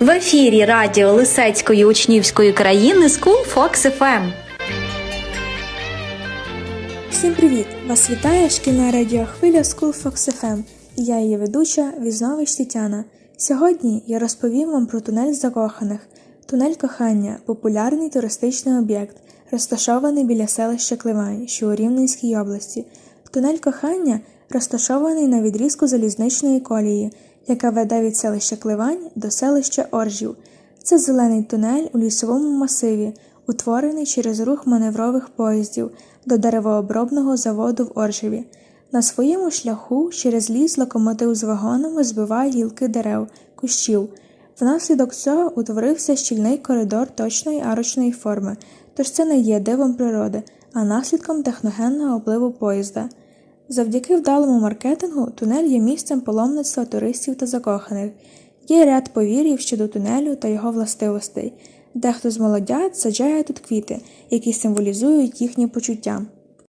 В ефірі радіо Лисецької учнівської країни School Fox FM. Всім привіт! Вас вітає шкільна радіохвиля School Fox FM і я її ведуча Візнович Тетяна. Сьогодні я розповім вам про тунель закоханих. Тунель кохання популярний туристичний об'єкт, розташований біля селища Кливань, що у Рівненській області. Тунель кохання розташований на відрізку залізничної колії, яка веде від селища Кливань до селища Оржів. Це зелений тунель у лісовому масиві, утворений через рух маневрових поїздів до деревообробного заводу в Оржеві. На своєму шляху через ліс локомотив з вагонами збиває гілки дерев, кущів. Внаслідок цього утворився щільний коридор точної арочної форми, тож це не є дивом природи, а наслідком техногенного впливу поїзда. Завдяки вдалому маркетингу тунель є місцем паломництва туристів та закоханих. Є ряд повір'їв щодо тунелю та його властивостей. Дехто з молодят саджає тут квіти, які символізують їхні почуття.